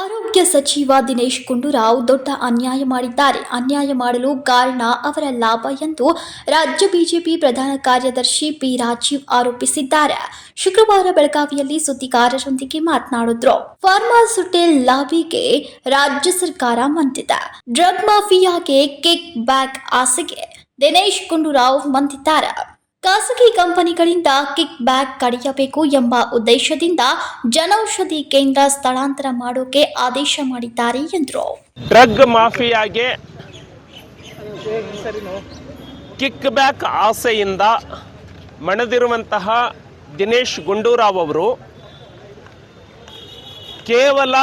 ಆರೋಗ್ಯ ಸಚಿವ ದಿನೇಶ್ ಗುಂಡೂರಾವ್ ದೊಡ್ಡ ಅನ್ಯಾಯ ಮಾಡಿದ್ದಾರೆ. ಅನ್ಯಾಯ ಮಾಡಲು ಕಾರಣ ಅವರ ಲಾಭ ಎಂದು ರಾಜ್ಯ ಬಿಜೆಪಿ ಪ್ರಧಾನ ಕಾರ್ಯದರ್ಶಿ ಪಿ ರಾಜೀವ್ ಆರೋಪಿಸಿದ್ದಾರೆ. ಶುಕ್ರವಾರ ಬೆಳಗಾವಿಯಲ್ಲಿ ಸುದ್ದಿಗಾರರೊಂದಿಗೆ ಮಾತನಾಡಿದ್ರು. ಫಾರ್ಮಾಸ್ಯುಟಿಲ್ ಲಾಬಿಗೆ ರಾಜ್ಯ ಸರ್ಕಾರ ಮಂತಿದೆ ಡ್ರಗ್ ಮಾಫಿಯಾಗೆ ಕಿಕ್ ಬ್ಯಾಕ್ ಆಸೆಗೆ ದಿನೇಶ್ ಗುಂಡೂರಾವ್ ಮಂತಿದ್ದಾರೆ ಖಾಸಗಿ ಕಂಪನಿಗಳಿಂದ ಕಿಕ್ ಬ್ಯಾಕ್ ಕಡಿಯಬೇಕು ಎಂಬ ಉದ್ದೇಶದಿಂದ ಜನೌಷಧಿ ಕೇಂದ್ರ ಸ್ಥಳಾಂತರ ಮಾಡೋಕೆ ಆದೇಶ ಮಾಡಿದ್ದಾರೆ ಎಂದರು. ಡ್ರಗ್ ಮಾಫಿಯಾಗೆ ಕಿಕ್ ಬ್ಯಾಕ್ ಆಸೆಯಿಂದ ಮಣದಿರುವಂತಹ ದಿನೇಶ್ ಗುಂಡೂರಾವ್ ಅವರು ಕೇವಲ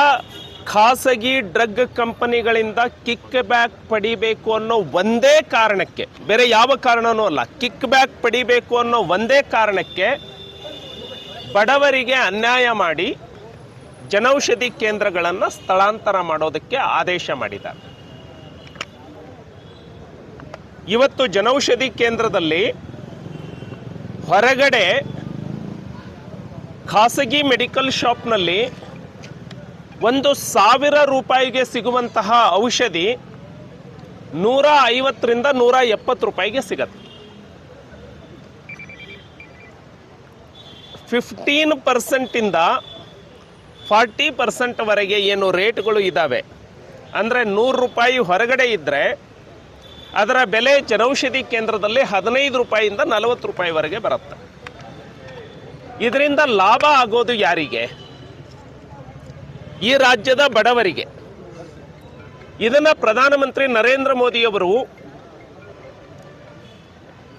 ಖಾಸಗಿ ಡ್ರಗ್ ಕಂಪನಿಗಳಿಂದ ಕಿಕ್ ಬ್ಯಾಕ್ ಪಡಿಬೇಕು ಅನ್ನೋ ಒಂದೇ ಕಾರಣಕ್ಕೆ, ಬೇರೆ ಯಾವ ಕಾರಣನೂ ಅಲ್ಲ, ಕಿಕ್ ಬ್ಯಾಕ್ ಪಡಿಬೇಕು ಅನ್ನೋ ಒಂದೇ ಕಾರಣಕ್ಕೆ ಬಡವರಿಗೆ ಅನ್ಯಾಯ ಮಾಡಿ ಜನೌಷಧಿ ಕೇಂದ್ರಗಳನ್ನು ಸ್ಥಳಾಂತರ ಮಾಡೋದಕ್ಕೆ ಆದೇಶ ಮಾಡಿದ್ದಾರೆ. ಇವತ್ತು ಜನೌಷಧಿ ಕೇಂದ್ರದಲ್ಲಿ ಹೊರಗಡೆ ಖಾಸಗಿ ಮೆಡಿಕಲ್ ಶಾಪ್ನಲ್ಲಿ ಒಂದು ಸಾವಿರ ರೂಪಾಯಿಗೆ ಸಿಗುವಂತಹ ಔಷಧಿ ನೂರ ಐವತ್ತರಿಂದ ನೂರ ಎಪ್ಪತ್ತು ರೂಪಾಯಿಗೆ ಸಿಗತ್ತೆ. ಫಿಫ್ಟೀನ್ ಪರ್ಸೆಂಟಿಂದ ಫಾರ್ಟಿ ಪರ್ಸೆಂಟ್ವರೆಗೆ ಏನು ರೇಟ್ಗಳು ಇದ್ದಾವೆ ಅಂದರೆ ನೂರು ರೂಪಾಯಿ ಹೊರಗಡೆ ಇದ್ದರೆ ಅದರ ಬೆಲೆ ಜನೌಷಧಿ ಕೇಂದ್ರದಲ್ಲಿ ಹದಿನೈದು ರೂಪಾಯಿಯಿಂದ ನಲವತ್ತು ರೂಪಾಯಿವರೆಗೆ ಬರುತ್ತೆ. ಇದರಿಂದ ಲಾಭ ಆಗೋದು ಯಾರಿಗೆ? ಈ ರಾಜ್ಯದ ಬಡವರಿಗೆ. ಇದನ್ನು ಪ್ರಧಾನಮಂತ್ರಿ ನರೇಂದ್ರ ಮೋದಿಯವರು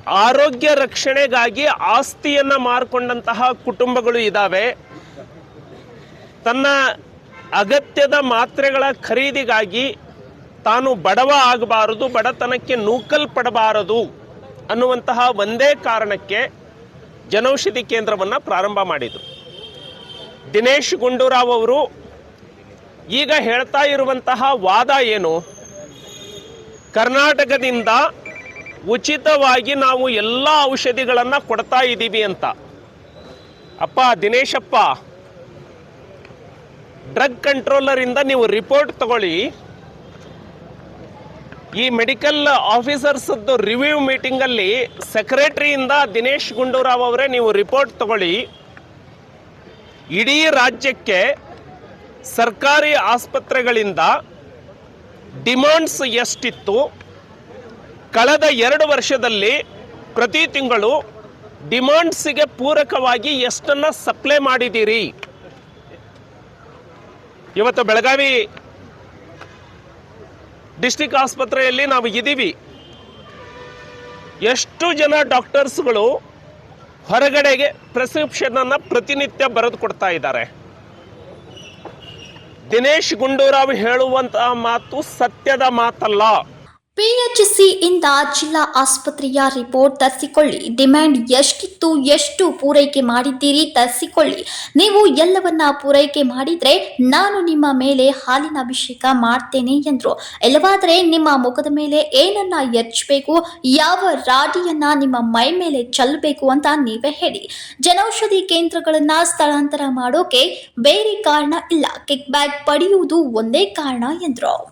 ಆರೋಗ್ಯ ರಕ್ಷಣೆಗಾಗಿ ಆಸ್ತಿಯನ್ನ ಮಾರ್ಕೊಂಡಂತಹ ಕುಟುಂಬಗಳು ಇದ್ದಾವೆ ತನ್ನ ಅಗತ್ಯದ ಮಾತ್ರೆಗಳ ಖರೀದಿಗಾಗಿ ತಾನು ಬಡವ ಆಗಬಾರದು, ಬಡತನಕ್ಕೆ ನೂಕಲ್ಪಡಬಾರದು ಅನ್ನುವಂತಹ ಒಂದೇ ಕಾರಣಕ್ಕೆ ಜನೌಷಧಿ ಕೇಂದ್ರವನ್ನು ಪ್ರಾರಂಭ ಮಾಡಿದರು. ದಿನೇಶ್ ಗುಂಡೂರಾವ್ ಅವರು ಈಗ ಹೇಳ್ತಾ ಇರುವಂತಹ ವಾದ ಏನು? ಕರ್ನಾಟಕದಿಂದ ಉಚಿತವಾಗಿ ನಾವು ಎಲ್ಲ ಔಷಧಿಗಳನ್ನು ಕೊಡ್ತಾ ಇದ್ದೀವಿ ಅಂತ. ಅಪ್ಪ ದಿನೇಶಪ್ಪ, ಡ್ರಗ್ ಕಂಟ್ರೋಲರಿಂದ ನೀವು ರಿಪೋರ್ಟ್ ತಗೊಳ್ಳಿ. ಈ ಮೆಡಿಕಲ್ ಆಫೀಸರ್ಸ್ ರಿವ್ಯೂ ಮೀಟಿಂಗಲ್ಲಿ ಸೆಕ್ರೆಟರಿಯಿಂದ ದಿನೇಶ್ ಗುಂಡೂರಾವ್ ಅವರೇ ನೀವು ರಿಪೋರ್ಟ್ ತಗೊಳ್ಳಿ. ಇಡೀ ರಾಜ್ಯಕ್ಕೆ ಸರ್ಕಾರಿ ಆಸ್ಪತ್ರೆಗಳಿಂದ ಡಿಮಾಂಡ್ಸ್ ಎಷ್ಟಿತ್ತು? ಕಳೆದ ಎರಡು ವರ್ಷದಲ್ಲಿ ಪ್ರತಿ ತಿಂಗಳು ಡಿಮಾಂಡ್ಸಿಗೆ ಪೂರಕವಾಗಿ ಎಷ್ಟನ್ನು ಸಪ್ಲೈ ಮಾಡಿದ್ದೀರಿ? ಇವತ್ತು ಬೆಳಗಾವಿ ಡಿಸ್ಟಿಕ್ ಆಸ್ಪತ್ರೆಯಲ್ಲಿ ನಾವು ಇದ್ದೀವಿ ಎಷ್ಟು ಜನ ಡಾಕ್ಟರ್ಸ್ಗಳು ಹೊರಗಡೆಗೆ ಪ್ರಿಸ್ಕ್ರಿಪ್ಷನ್ ಅನ್ನ ಪ್ರತಿನಿತ್ಯ ಬರೆದು ಕೊಡ್ತಾ ಇದ್ದಾರೆ. ದಿನೇಶ್ ಗುಂಡೂರಾವ್ ಹೇಳುವಂತಹ ಮಾತು ಸತ್ಯದ ಮಾತಲ್ಲ. ಪಿಎಚ್ಸಿ ಇಂದ ಜಿಲ್ಲಾ ಆಸ್ಪತ್ರೆಯ ರಿಪೋರ್ಟ್ ತರಿಸಿಕೊಳ್ಳಿ. ಡಿಮ್ಯಾಂಡ್ ಎಷ್ಟಿತ್ತು, ಎಷ್ಟು ಪೂರೈಕೆ ಮಾಡಿದ್ದೀರಿ ತರಿಸಿಕೊಳ್ಳಿ. ನೀವು ಎಲ್ಲವನ್ನ ಪೂರೈಕೆ ಮಾಡಿದ್ರೆ ನಾನು ನಿಮ್ಮ ಮೇಲೆ ಹಾಲಿನ ಅಭಿಷೇಕ ಮಾಡ್ತೇನೆ ಎಂದರು. ಇಲ್ಲವಾದರೆ ನಿಮ್ಮ ಮುಖದ ಮೇಲೆ ಏನನ್ನ ಎಚ್ಚಬೇಕು, ಯಾವ ರಾಡಿಯನ್ನ ನಿಮ್ಮ ಮೈ ಮೇಲೆ ಚೆಲ್ಲಬೇಕು ಅಂತ ನೀವೇ ಹೇಳಿ. ಜನೌಷಧಿ ಕೇಂದ್ರಗಳನ್ನ ಸ್ಥಳಾಂತರ ಮಾಡೋಕೆ ಬೇರೆ ಕಾರಣ ಇಲ್ಲ. ಕಿಕ್ ಬ್ಯಾಕ್ ಪಡೆಯುವುದು ಒಂದೇ ಕಾರಣ ಎಂದ್ರು.